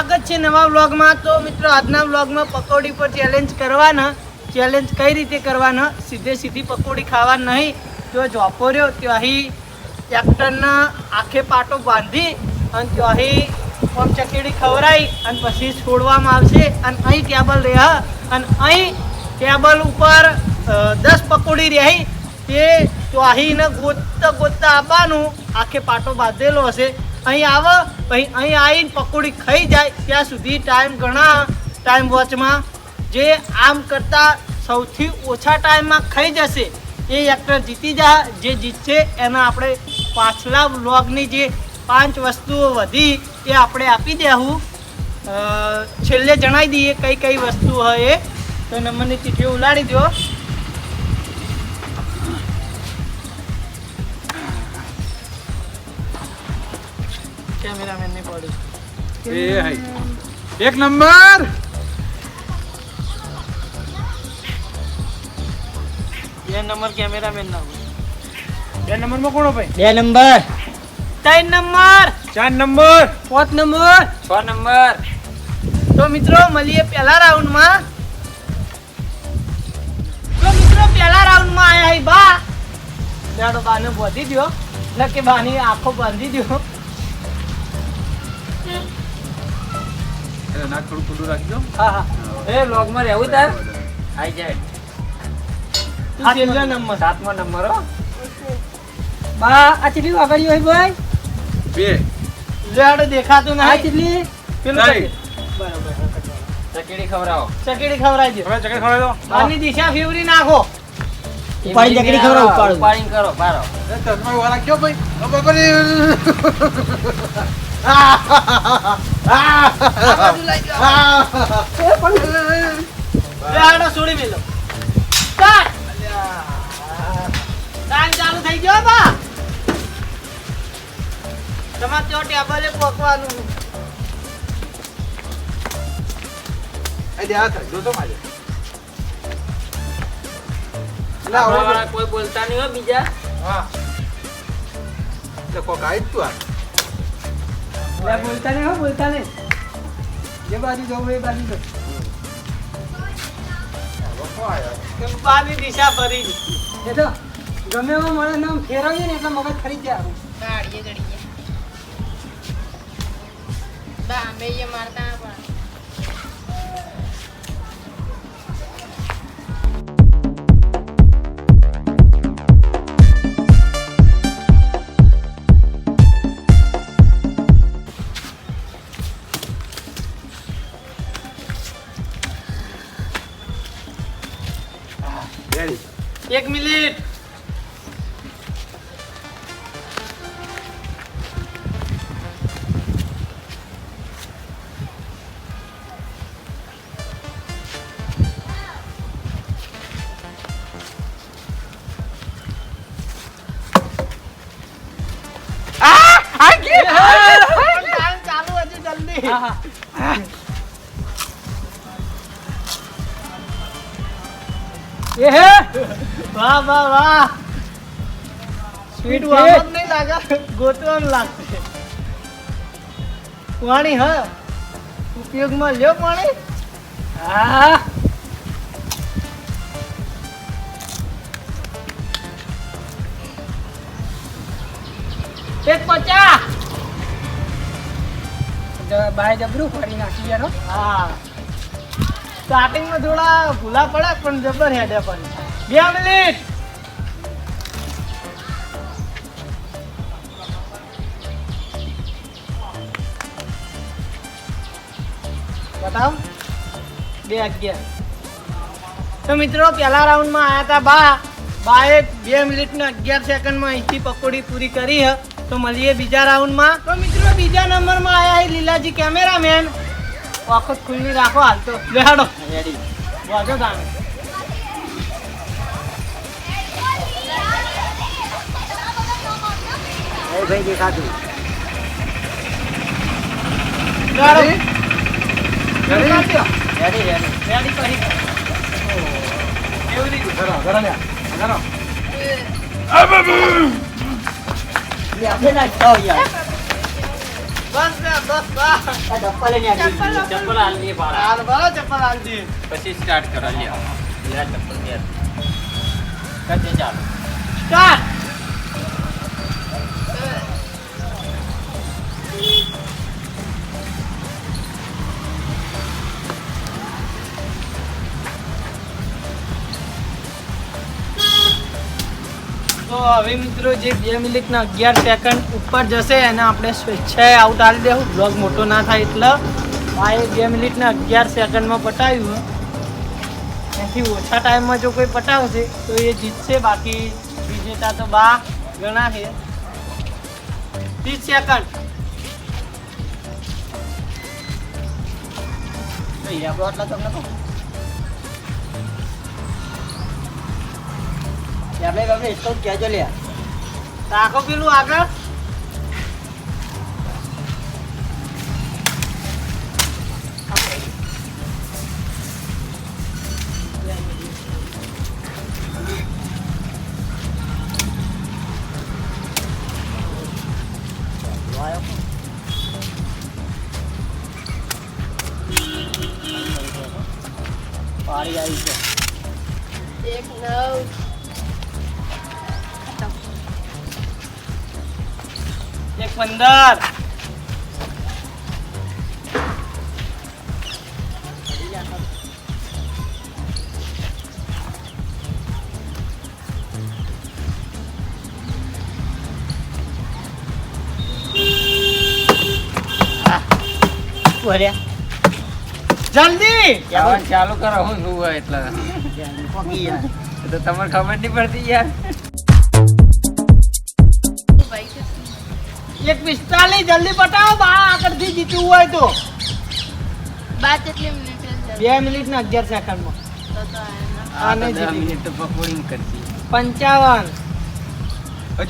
સ્વાગત છે નવા વ્લોગમાં. તો મિત્રો, આજના વ્લોગમાં પકોડી પર ચેલેન્જ કરવાના. ચેલેન્જ કઈ રીતે કરવાના? સીધે સીધી પકોડી ખાવા નહીં. જો જોપોર્યો ત્યાંથી ટ્રેક્ટરના આખે પાટો બાંધી અને ત્યાંથી પમ ચકેડી ખવડાવી અને પછી છોડવામાં આવશે. અને અહીં ટેબલ રહે અને અહીં ટેબલ ઉપર દસ પકોડી રહી. તે ત્યાંહીને ગોતતા ગોતતા આવવાનું આખે પાટો બાંધેલો હશે. અહીં આવે પછી અહીં આવીને પકોડી ખાઈ જાય. ત્યાં સુધી ટાઈમ ઘણા ટાઈમ વોચમાં જે આમ કરતાં સૌથી ઓછા ટાઈમમાં ખાઈ જશે. એ એક્ટર જીતી જા, જે જીતશે એના આપણે પાછલા વ્લોગની જે પાંચ વસ્તુઓ વધી એ આપણે આપી દેવું છેલ્લે જણાવી દઈએ કઈ કઈ વસ્તુ હોય એ. તો નંબરની ચીઠીઓ ઉલાડી દો કેમેરામેનને પડી એ હાઈ. એક નંબર! બે નંબર કેમેરામેન ના હોય. બે નંબરમાં કોનો ભાઈ? બે નંબર. ત્રણ નંબર! ચાર નંબર! પાંચ નંબર! છ નંબર! તો મિત્રો મળીએ પહેલા રાઉન્ડમાં. તો મિત્રો પહેલા રાઉન્ડમાં આયા હી બા. જાડો બાને બોધી દ્યો. એટલે કે બાની આંખો બાંધી દ્યો. એટલે નાક થોડું ખુલ્લું રાખજો. હા હા. એ વ્લોગમાં રહેવું તાર. આઈ જાય. તું છેલ્લો નંબર. સાતમો નંબર હો. બા આ ચીલી વાગડ્યું હોય ભાઈ બે. જાડો દેખાતું આ ચીલી પેલું બરાબર ચકેડી ખવડાવો. ચકેડી ખવડાવી દો હવે ચકડી ખવડાવી આની દિશા ફેવરી નાખો. ઉપાડી ચકેડી ખવડાવો ઉપાડીને. કરો બારો ચશ્મા વાળા કયો ભાઈ. ચાલુ થઈ ગયો બા તમારે ત્યાં ટેબલે પોકવાનું કોઈ બોલતા નહીં હોય બીજા. હા. કોક આઈ તું આ. બોલતા નહીં હો બોલતા નહીં જે બાજુ જવું એ બાજુ જવું. દિશા ફરી. એ તો ગમે એવો મળે ને આમ ફેરવીએ ને એટલે મગજ ફરી જાય ગાડીએ ગડીએ બા અમે એ મારતા પણ વાહ વાહ વાહ. સ્વીટ વામક નહીં લાગે. ગોતવાનું લાગશે. પાણી હ. ઉપયોગમાં લ્યો પાણી. હા. એક પચાસ. બાય જબરું ફરી નાખી યાર હા. સ્ટાર્ટિંગમાં થોડા ભૂલા પડે પણ જબર હેડે પણ. બે મિનિટ બતાવ બે અગિયાર તો મિત્રો પહેલા રાઉન્ડમાં આવ્યા હતા બા બાએ બે મિનિટ ને અગિયાર સેકન્ડમાં અહીંથી પકોડી પૂરી કરી હ તો મળીએ બીજા રાઉન્ડમાં તો મિત્રો બીજા નંબરમાં આવ્યા છે લીલાજી કેમેરામેન વખત ખુલ્લી રાખો હાલ તો લેહાડો રેડી વાજો દાણે એ ભાઈ દેખાતું લેહાડો રેડી? કાઢ્યો. રેડી રેડી રેડી કરી કેવી રીતે ધરો ધરો લ્યા ધરો આપણે ના ખાઓ યાર બસ ને બસ બસ આ ચપ્પલ લઈને આવી ચપ્પલ ગઈ. ચપ્પલ હાલની પાડા. હાલ ભરો ચપ્પલ હાલ દે પછી સ્ટાર્ટ કરો લ્યો લે ચપ્પલ ઘેર. કચ્ચે ચાલો. સ્ટાર્ટ હવે મિત્રો જે બે મિનિટના અગિયાર સેકન્ડ ઉપર જશે એને આપણે સ્વેચ્છાએ આઉટ આવી દેવું. બ્લોગ મોટો ના થાય એટલે આ એ બે મિનિટના અગિયાર સેકન્ડમાં પટાવ્યું એથી ઓછા ટાઈમમાં જો કોઈ પટાવશે, તો એ જીતશે. બાકી વિજેતા તો બા ગણા છે. ત્રીસ સેકન્ડ આટલા તમને. આપણે આપણે સ્ટોપ કહેજો લે રાખો પેલું આગળ? પંદર જલ્દી. ચાલુ કરો હું શું હોય એટલે. તમારે તો તમને ખબર નહીં પડતી યાર. એક પિસ્તાલીસ જલ્દી પટાવો બા આગળથી જીતવું હોય તો. બા કેટલી મિનિટ બે મિનિટ ને અગિયાર સેકન્ડમાં. તો તો એના. આ આને જીતી. તો પકોડી કરતી પંચાવન.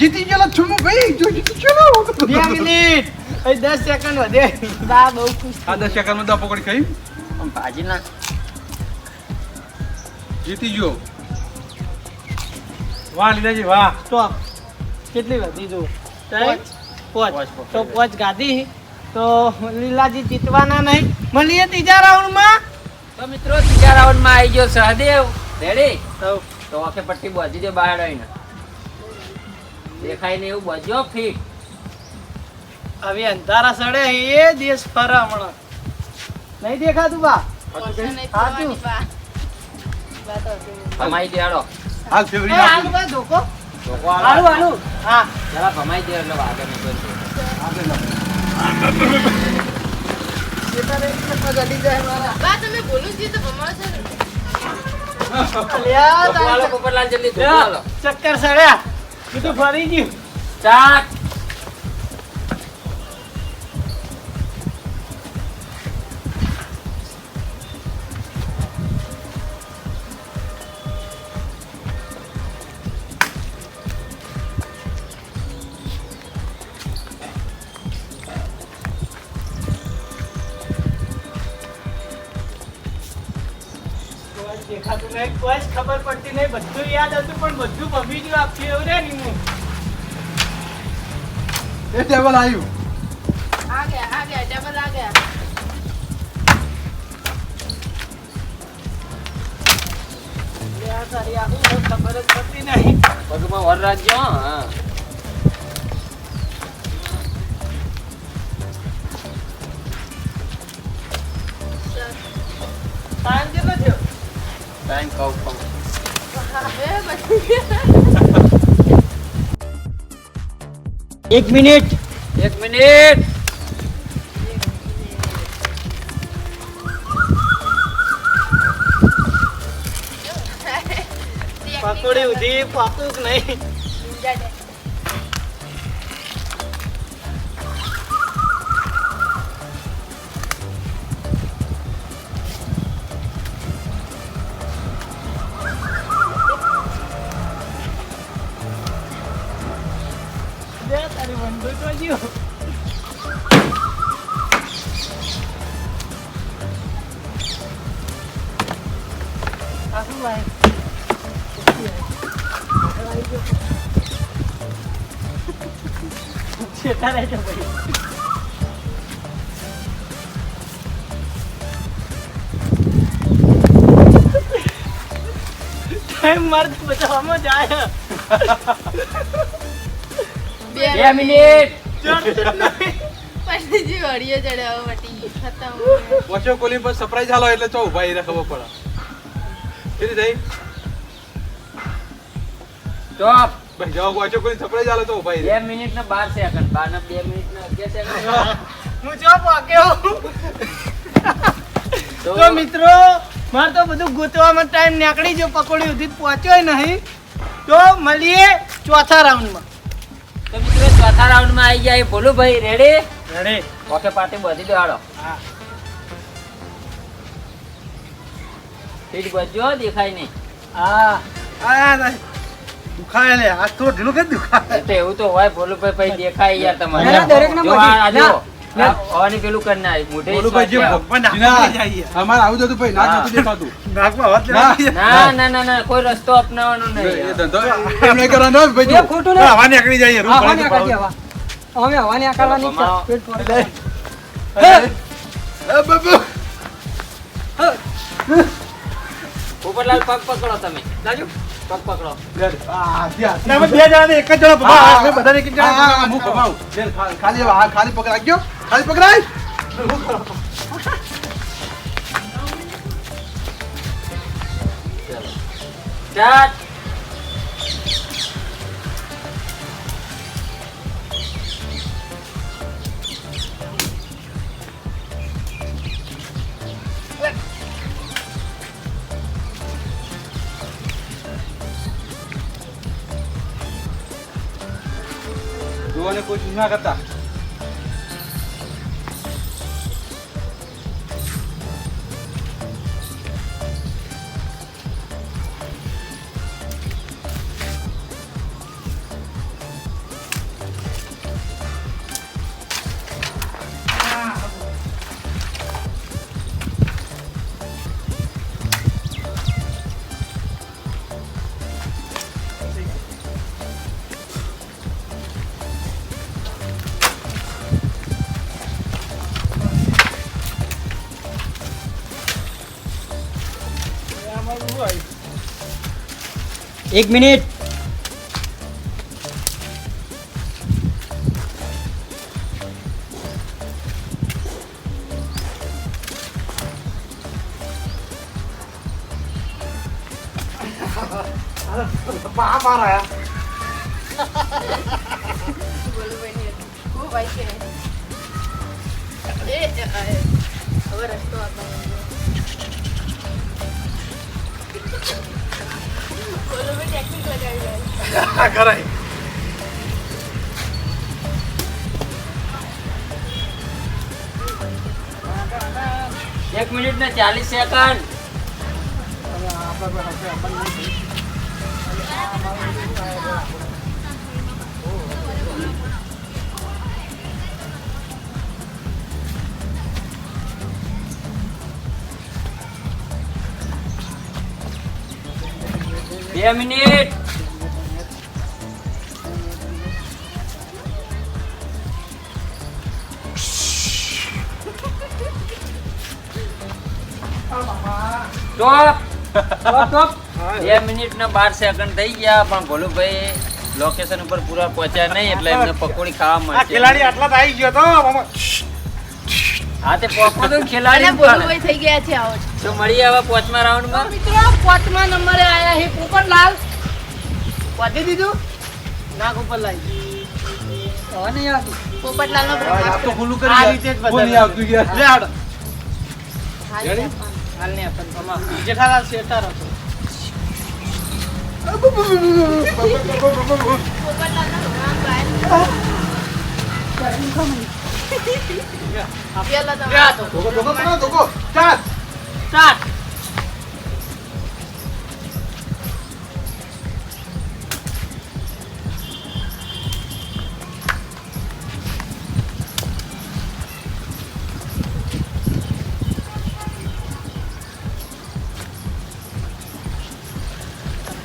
જીતી ગયેલા છું ભાઈ જો જીતી ગયેલો બે મિનિટ. દસ સેકન્ડ વધે. બા બહુ ખુશ આ દસ સેકન્ડમાં તો પકોડી ખાઈ? ભાજી ના જીતી ગયો. વાહ લીલાજી વાહ. તો કેટલી વધી જો. પાંચ. પોચ. તો પોચ ગાધી. તો લીલાજી જીતવાના નહીં. મળીએ ત્રીજા રાઉન્ડમાં. તો મિત્રો ત્રીજા રાઉન્ડમાં આવી ગયો સહદેવ. રેડી તો તો આખે પટ્ટી બોજી દે બહાર આવીને. દેખાય ને એવું બોજ્યો ફીટ. હવે અંધારા સડે એ દેશ ફરા હમણાં નહીં દેખાતું બા? હાલો એ હાલ બા ધોકો. હાલું હાલો હા. જરા ભમાઈ દે એટલે વાગે નહીં કરશે બા તમે બોલું જ તો ભમાવો કોઈ દેખાતું નહીં કોઈ જ ખબર પડતી નહીં. બધું યાદ હતું પણ બધું ભમી ગયું આપી એવું રે ની હું. એ ટેબલ આવ્યું આ ગયા આ ગયા ડબલ આ ગયા. લ્યા, તારી આખું મને ખબર જ પડતી નહીં. પગમાં વર રાખજો હા ટાઈમ હવે પછી એક મિનિટ એક મિનિટ પકોડી ઉધી પાકું નહીં મર્દ બચાવવામાં જાય બે મિનિટ. પછી જી વળીએ ચડ્યો વટી ખતમ ઓછો કોલી પર સરપ્રાઈઝ હાલો એટલે ચો ઊભા એ ખબર પડે. કેવી થઈ? સ્ટોપ ભાઈ જવાબ વોચો કોલી સરપ્રાઈઝ હાલો તો ઊભા બે મિનિટ ને બાર સેકન્ડ બાર ને બે મિનિટ ને અગિયાર સેકન્ડ હું જો પાક્યો તો તો મિત્રો મારે તો બધું ગોતવામાં ટાઈમ નીકળી ગયો પકોડી સુધી પહોંચ્યો નહીં. તો મળીએ ચોથા રાઉન્ડમાં તો મિત્રો ચોથા રાઉન્ડમાં આવી ગયા ભોલુભાઈ. ભાઈ રેડી રેડી ઓકે પાર્ટી બધી બેહાડો હા. સીટ બચજો દેખાય નહીં. હા દુખાય લે આ તો ઢીલું કે દુખાય? તો એવું તો હોય બોલું ભાઈ દેખાય યાર તમારે ના, ના, દરેકના જો મોઢે. આ- આ જો. ના, આ હવાની પેલું કરી નાખ મોઢે બોલુભાઈ જે ભગવાન અમારે આવું જતું ભાઈ નાક નથી દેખાતું. ના. ના ના ના કોઈ રસ્તો અપનાવવાનો એ નહીં ધંધો એમ નહીં કરવાનો ભાઈ ખોટું ને હવા નીકળી જાય રૂમ હવા. પેટ ફોડી હે! એ, બાબુ. પોપટલાલ પગ પકડો તમે. લાજુ. પગ પકડો. આ, ત્યાં, ના, અમે બે જણાને એક જ જણો હા, અમે બધા એક જણા હા. બેન, ખાલી હા, ખાલી પકડાઈ ગયો ખાલી પકડાય સ્ટાર્ટ જોવાને કરતા. એક મિનિટ બોલું ભાઈ ઓ ભાઈ કે એ એ, એ, હવે રસ્તો આપવાનો કરાય. એક મિનિટ ને ચાલીસ સેકન્ડ. બે મિનિટ. બે મિનિટ ને બાર સેકન્ડ થઈ ગયા પણ ભોલુભાઈ લોકેશન ઉપર પૂરા પહોંચ્યા નહીં એટલે એમને પકોડી ખાવા આ ખેલાડી મળશે આટલા આવી ગયો તો. હા તે પોકો ખેલાડી થઈ ગયા છે આવો તો મળી હવે પાંચમા રાઉન્ડમાં મિત્રો પાંચમા નંબરે આયા છે પોપટલાલ વધી દીધું? નાક ઉપર લાવી હવે નહીં આવતું. પોપટલાલ નો આ તો ખુલ્લું કરી આ રીતે જ કોઈ નહીં આવતું યાર. લે હાડ. હાલ નહીં આપણ કમા જેઠાલાલ શેઠાર હતો. ધોકો, ધોકો કરો, ધોકો. ચાલ. સ્ટાર્ટ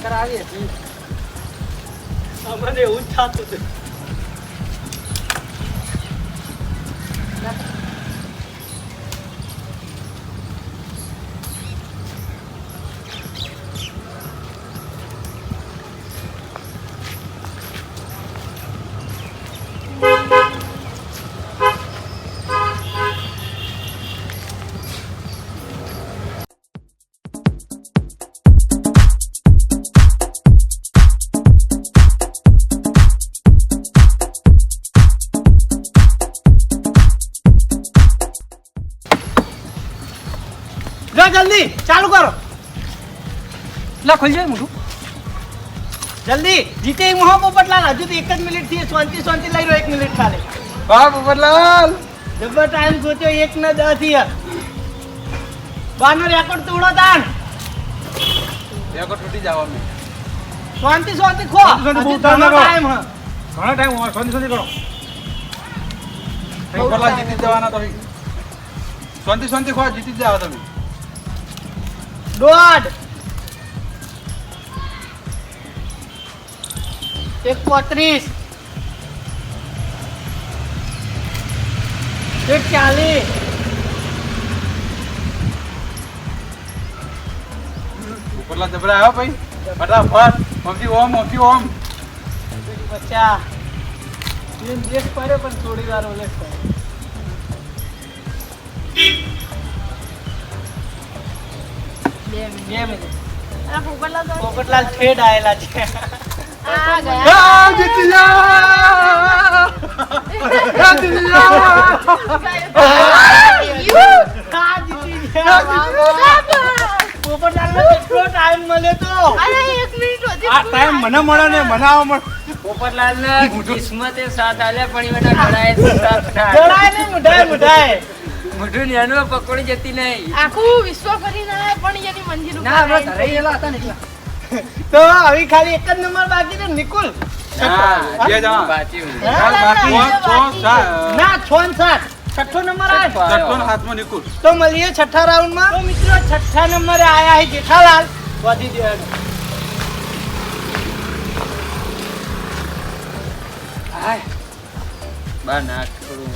કરાવી હતી અમને એવું જ થતું હતું લા ખોલી જાય મોઢું. જલ્દી જીતે મોહ પોપટલાલ હજુ તો એક જ મિનિટથી શાંતિ શાંતિ લઈ રહ્યો એક મિનિટ ખાલી. વાહ પોપટલાલ જબર ટાઈમ ગોત્યો એક ને દસથી બાનો રેકોર્ડ તોડો તાન રેકોર્ડ તૂટી જાવ અમે. શાંતિ શાંતિ ખો. શાંતિ શાંતિ બહુ હજુ ઘણો ટાઈમ હ. ઘણા ટાઈમ હોય શાંતિ શાંતિ કરો. પોપટલાલ જીતી જવાના તમે. શાંતિ શાંતિ ખો જીતી જ જાવ તમે. દોઢ એક પોત્રીસ એક ચાલીસ ઉપરલા જબરા આવ્યો ભાઈ. ફટાફટ. Mummy Om mummy Om. પચાસ. જેમ દેશ પડ્યો પણ થોડી વાર ઓલે બે મિનિટ. પોપટલાલ ઠેડ આવેલા છે. આ ગયા જીતી જા આ જીતી જા યુ! જીતી ગયા. પોપટલાલને કેટલો ટાઈમ મળ્યો તો અરે એક મિનિટ વધી આ ટાઈમ મને મળે ને મને આવો મળે પોપટલાલના કિસ્મતે સાથ આલ્યા પણ એના ગળાએ સાથ ના આલ્યા. જણાય મુઢાય મુઢાય મોઢું નેનું પકોડી જતી નહીં આખું વિશ્વ ફરીને આયા પણ એની મંજિલ ઉપર તો હવે ખાલી એક જ નંબર બાકી છે નિકુલ. હા હા? ના છ. ને સાત. છઠ્ઠો નંબર આવે હાથમાં નિકુલ. તો મળીએ છઠ્ઠા રાઉન્ડમાં. તો મિત્રો છઠ્ઠા નંબરે આયા છે જેઠાલાલ. વધી દેવાનું બા નાક થોડું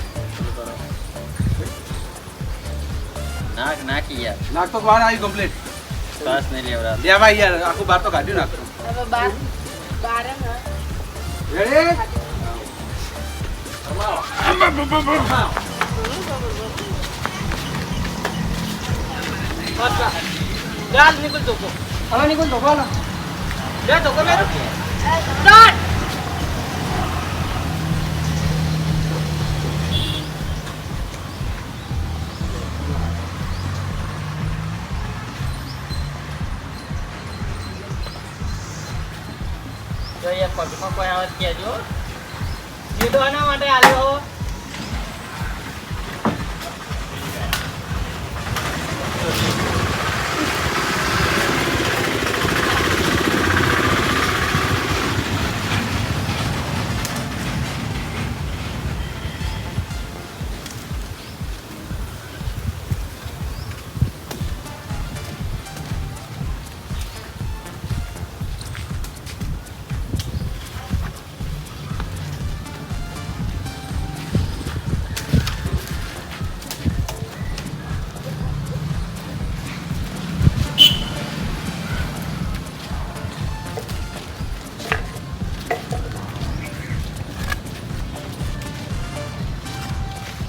નાક નાખી યાર. નાખ તો બહાર આવી કમ્પ્લીટ શ્વાસ નહીં લેવડા લે ભાઈ યાર આખું બાર તો કાઢ્યું નાખતો હવે બાર બારે ના રેડી ચાલ નિકુલ ધોકો હવે નિકુલ ધોકો લો ધોકો બે સ્ટાર્ટ જોઈએ પગમાં કોઈ આવત કહેજો. જીતો એના માટે આલ્યો.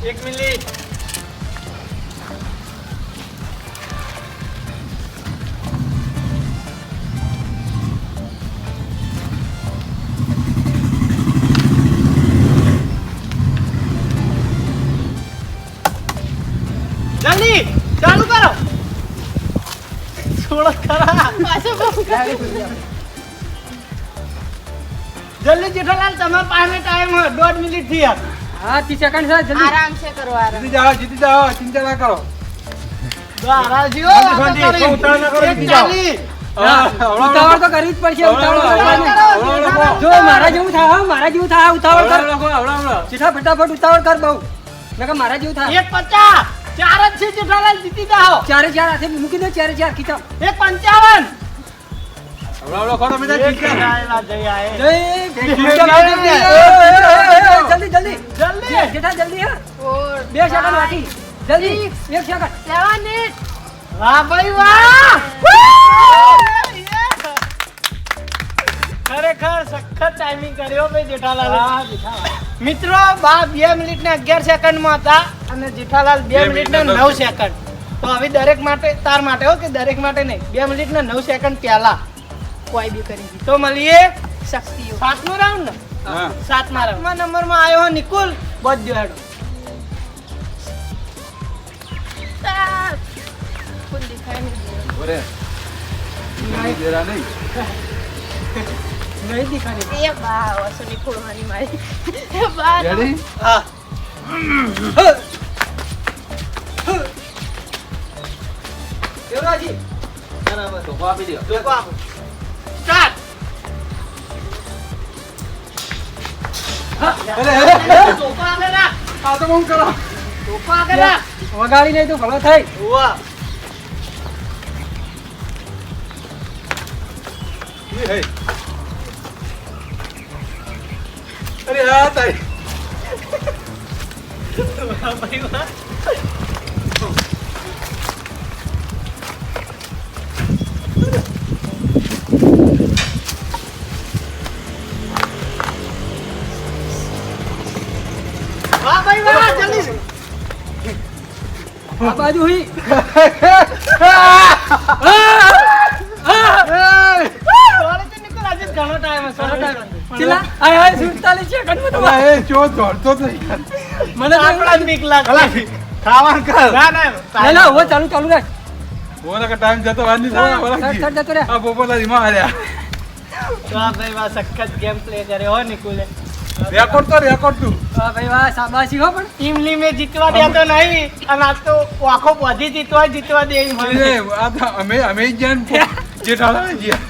એક મિનિટ. જલ્દી ચાલુ કરો. થોડો ખરા. જલ્દી જેઠાલાલ તમારા પાસે ટાઈમ દોઢ મિનિટથી યાર આરામ છે કરો આરામ. જીતી જાઓ જીતી જાઓ ચિંતા ના કરો. દારાજીઓ શાંતિ, શાંતિ, કોઈ ઉતાવળ તો કરવી જ પડશે ઉતાવળ. જો મારા જેવું થાય હા, મારા જેવું થાય ઉતાવળ કર. જેઠા ફટાફટ ઉતાવળ કર બહુ. નકર મારા જેવું થાય એક પચાસ. ચાર જ છે જેઠાલાલ જીતી જાઓ. ચારે ચાર હાથે મૂકી દે ચારે ચાર ખીચા. એક પંચાવન. ખરેખર સખત ટાઈમિંગ કર્યો ભાઈ જેઠાલાલ મિત્રો બા બે મિનિટ ને અગિયાર સેકન્ડમાં હતા અને જેઠાલાલ બે મિનિટ ને નવ સેકન્ડ તો હવે દરેક માટે, તાર માટે હો કે દરેક માટે નહીં? બે મિનિટ ને નવ સેકન્ડ પહેલા. કોઈ બી કરી તો મળીએ. શક્તિઓ. સાતમો રાઉન્ડ ને સાતમા રાઉન્ડ નંબરમાં આવ્યો નિકુલ. બધ્યો હેડો. કુલ દેખાય એ બા વાસો નિકુલ મારી એ આપી દો. સ્ટાર્ટ અરે અરે સોફા આગળ રાખ આ તો કોણ કરો સોફા આગળ રાખ વગાડી નહીં તો ભલો થાય ઉવા એ હે અરે હા તાઈ કે ટાઈમ જતો વાર નહીં થયો સર વળગી. સર જતો રે આ પોપટલા રીમાં હાર્યા સખત game play કર્યો હો નિકુલે. રેકોર્ડ તો રેકોર્ડ તું. ભાઈ વાહ શાબાશી હો પણ ઈમલી મેં જીતવા દેતો નહીં અને આજ તો આખો બધી જીતવા જીતવા દે તો અમે અમે જ ગયા ને જેઠાલાલ ગયા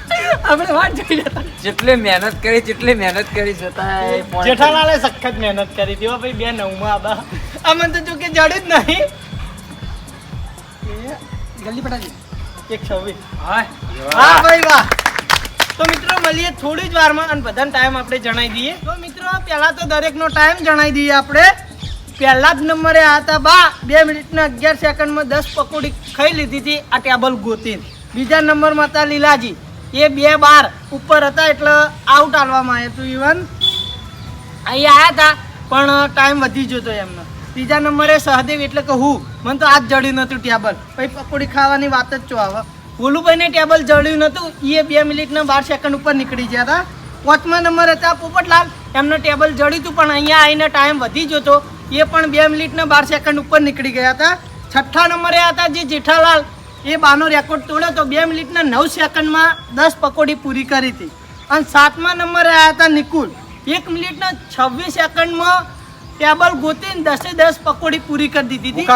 આપણે વાત જોઈ જતા જેટલે મહેનત કરી જેટલી મહેનત કરી છતાંય જેઠાલાલે સખત મહેનત કરી હતી ભાઈ બે નવમાં આબા અમને તો જો કે જડ્યું જ નહીં. જલ્દી પટાજી. એક છવ્વીસ. હા. હા ભાઈ વાહ. તો મિત્રો, મળીએ થોડી જ વારમાં અને બધાને ટાઈમ આપણે જણાવી દઈએ. તો મિત્રો, પહેલા તો દરેકનો ટાઈમ જણાવી દઈએ આપણે. પહેલા જ નંબરે હતા બા, બે મિનિટના અગિયાર સેકન્ડમાં દસ પકોડી ખાઈ લીધી હતી આ ટેબલ ગોતીને. બીજા નંબરમાં હતા લીલાજી. એ બે બાર ઉપર હતા એટલે આઉટ આલવામાં આવ્યું હતું ઇવન અહીંયા આવ્યા હતા પણ ટાઈમ વધી ગયો હતો એમનો. ત્રીજા નંબરે સહદેવ એટલે કે હું. મને તો આજ જડ્યું નહોતું ટેબલ. પછી પકોડી ખાવાની વાત જ ચો આવે. ભોલુભાઈને ટેબલ જળ્યું નહોતું. એ બે મિનિટના બાર સેકન્ડ ઉપર નીકળી ગયા હતા. પાંચમા નંબર હતા પોપટલાલ એમનો ટેબલ જળ્યું હતું પણ અહીંયા આવીને ટાઈમ વધી ગયો હતો. એ પણ બે મિનિટના બાર સેકન્ડ ઉપર નીકળી ગયા હતા. છઠ્ઠા નંબરે હતા જે જેઠાલાલ. એ બાનો રેકોર્ડ તોડ્યો તો બે મિનિટના નવ સેકન્ડમાં દસ પકોડી પૂરી કરી હતી. અને સાતમા નંબરે આવ્યા હતા નિકુલ. એક મિનિટના છવ્વીસ સેકન્ડમાં ટેબલ ગોતીને દસે દસ પકોડી પૂરી કરી દીધી હતી.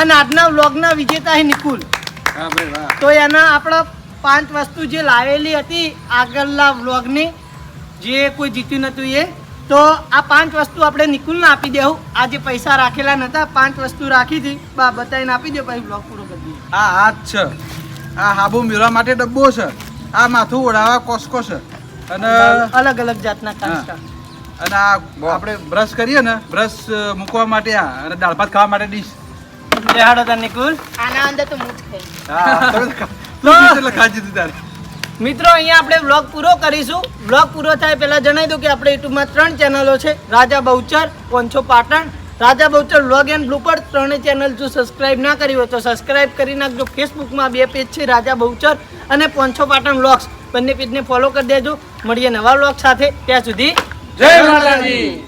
અને આજના વ્લોગના વિજેતા હે નિકુલ. તો એના આપણા પાંચ વસ્તુ જે લાવેલી હતી આગળના વ્લોગની જે કોઈ જીત્યું નહોતું એ તો આ પાંચ વસ્તુ આપણે નિકુલને આપી દેવું આ જે પૈસા રાખેલા નહોતા પાંચ વસ્તુ રાખી હતી. બા બતાવીને આપી દે પછી વ્લોગ પૂરો કરી દઈએ આ હાથ છે. આ હાબુ મેળવા માટે ડબ્બો છે. આ માથું ઓઢાવા કોસકો છે. અને અલગ અલગ જાતના કાંસકા અને આ આપણે બ્રશ કરીએ ને બ્રશ મૂકવા માટે આ અને દાળ ભાત ખાવા માટે ડીશ. બેહાડો નિકુલ. આના અંદર તો થઈ હા તારે? મિત્રો અહીંયા આપણે બ્લોગ પૂરો કરીશું. વ્લોગ પૂરો થાય પહેલા જણાવી દઉં કે આપણે યુટ્યુબમાં ત્રણ ચેનલો છે. Raja Bahuchar પોંછો Patan. Raja Bahuchar vlog and blooper ત્રણેય ચેનલ જો સબસ્ક્રાઇબ ના કરી હોય તો સબસ્ક્રાઇબ કરી નાખજો. ફેસબુકમાં બે પેજ છે રાજા બહુચર અને પોંછો પાટણ વ્લોગ્સ બંને પેજને ફોલો કરી દેજો. મળીએ નવા વ્લોગ સાથે. ત્યાં સુધી જય માતાજી.